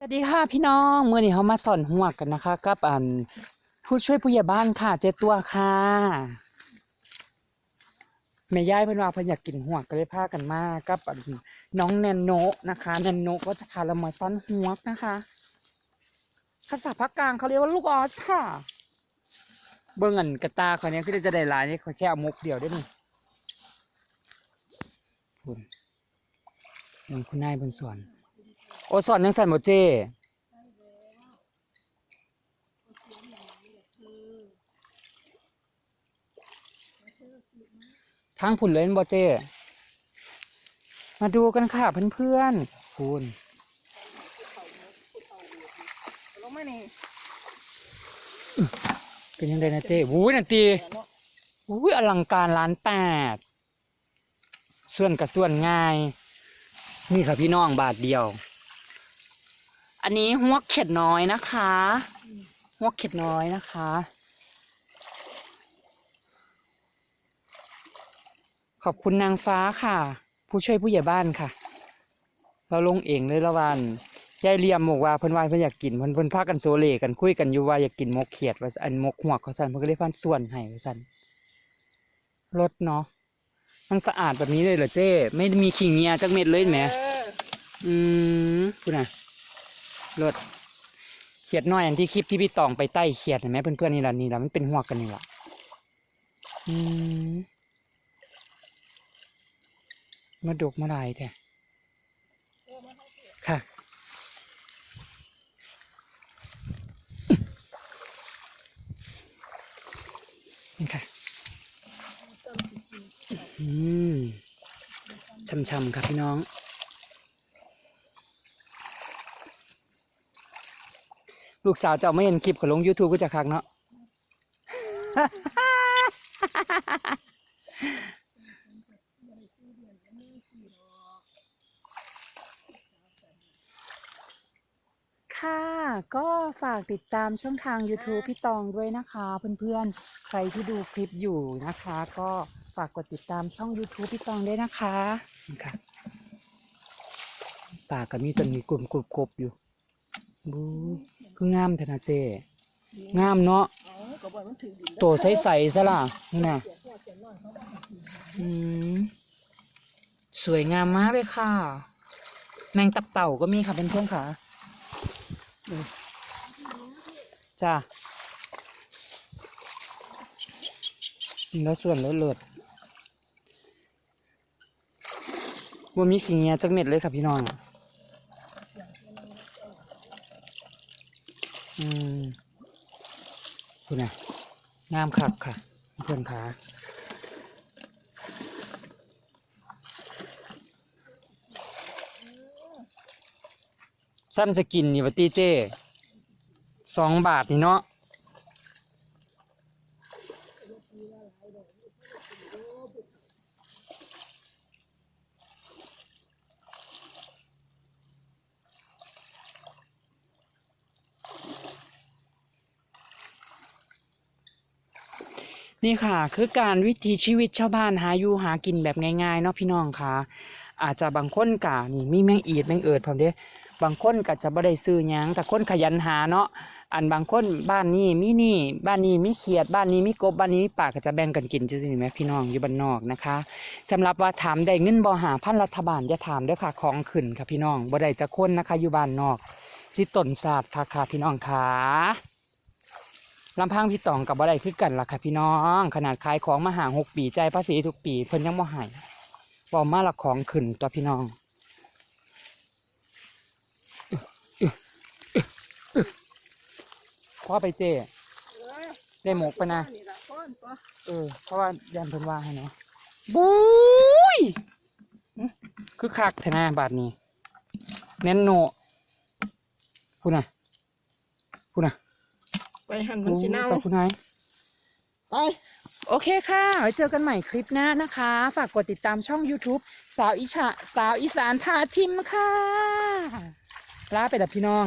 สวัสดีค่ะพี่น้องเมื่อนี้เขามาสอนหัวกกันนะคะกับอันผู้ช่วยผู้ใหญ่บ้านค่ะ เจตัวค่ะแม่ย่ายเพิ่นว่าเพิ่นอยากกินหัวกก็เลยพากันมากับนน้องแนนโนนะคะ แนนโนก็จะพาเรามาซ่อนหัวกนะคะภาษาภาคกลางเขาเรียกว่าลูกออสค่ะ เบิ่งอันกระตาเขาเนี้ยคือจะได้ลายนี่เขาแค่เอามุกเดียวได้นี่คุณยังคุณนายบนสวน โอสอนยังใส่หมดเจทางผุนเลยบอเจ มาดูกันค่ะเพื่อนๆคุณลงมานี่เป็นยังไงนะเจวู้ยนันตีวู้ยอลังการล้านแปด ส่วนกับส่วนง่าย นี่ค่ะพี่น้องบาทเดียว อันนี้หัวเข็ดน้อยนะคะหัวเข็ดน้อยนะคะ ขอบคุณนางฟ้าค่ะ ผู้ช่วยผู้ใหญ่บ้านค่ะ เราลงเองเลยละวันยายเลียมบอกว่าเพิ่นว่าเพิ่นอยากกินเพิ่นเพิ่นพากันโซเลกันคุยกันอยู่ว่าอยากกินมกเขียดว่าอันมกหัวกเขาสั่นเพิ่นก็เลยพันส่วนให้ว่าสั่นรสเนาะมันสะอาดแบบนี้เลยเหรอเจ้ ไม่มีขิงเงียจักเม็ดเลยแหมเอออืมคุณน่ะ รสเขียดน้อยอันที่คลิปที่พี่ตองไปใต้เขียดเห็นไหมเพื่อนๆนี่ละนี่ละมันเป็นหัวกกันนี่ละอืมมาดกมาลายแท้ค่ะนี่ค่ะอืมช่ำๆครับพี่น้อง ลูกสาวเจ้าไม่เห็นคลิปเขาลง YouTube ก็จะคักเนาะค่ะก็ฝากติดตามช่องทาง YouTube พี่ตองด้วยนะคะ เพื่อนๆ ใครที่ดูคลิปอยู่นะคะ ก็ฝากกดติดตามช่อง YouTube พี่ตองด้วยนะคะนี่ค่ะป่าก็มีต้นมีกลุ่มกรุบกบอยู่ บูคืองามเถอะนะเจงามเนาะเอาก็บอกมันถือดินโตใสๆซะล่ะนี่นะอืมสวยงามมากเลยค่ะ แมงตับเต่าก็มีค่ะเป็นเพื่อนค่ะจ้าแล้วส่วนเลิศเลิศว่ามีขิงเงียจักเม็ดเลยค่ะพี่น้อง อืมคุณน่ะงามคักค่ะ เพื่อนขาสั้นสกินนี่วะตีเจสองบาทนี่เนาะ นี่ค่ะ คือการวิถีชีวิตชาวบ้านหาอยู่หากินแบบง่ายๆเนาะพี่น้องค่ะ อาจจะบางคนกะนี่มีแมงอีดแมงเอิดพร้อมเด้บางคนก็จะบ่ได้ซื้อหยังแต่คนขยันหาเนาะอันบางคนบ้านนี้มีนี่ บ้านนี้มีเขียด บ้านนี้มีกบบ้านนี้มีปลาก็จะแบ่งกันกินจังซี่แหมพี่น้องอยู่บ้านนอกนะคะสำหรับว่าถามได้เงินบ่หาพันรัฐบาลอย่าถามเด้อค่ะของขึ้นค่ะพี่น้องบ่ได้จะคนนะคะอยู่บ้านนอกสิต้นศาสตร์ค่ะค่ะพี่น้องค่ะ ลำพังพี่ตองกับบ่ได้คือกันล่ะค่ะพี่น้อง ขนาดขายของมาห่างหกปีใจภาษีทุกปีเพิ่นยังบ่ให้บ่มาละของขึ้นตัวพี่น้องพ่อไปเจได้หมกไปนะเออ เพราะว่ายันเพิ่นว่าให้เนาะบุ้ยคือคักแทนะบาทนี้ เน้นโนพูดน่ะพูดน่ะ ไปหันมันสิเน่าขอบคุณนายไป โอเคค่ะ ไว้เจอกันใหม่คลิปหน้านะคะ ฝากกดติดตามช่อง YouTube สาวอิชาสาวอีสานพาชิมค่ะ ลาไปแล้วพี่น้อง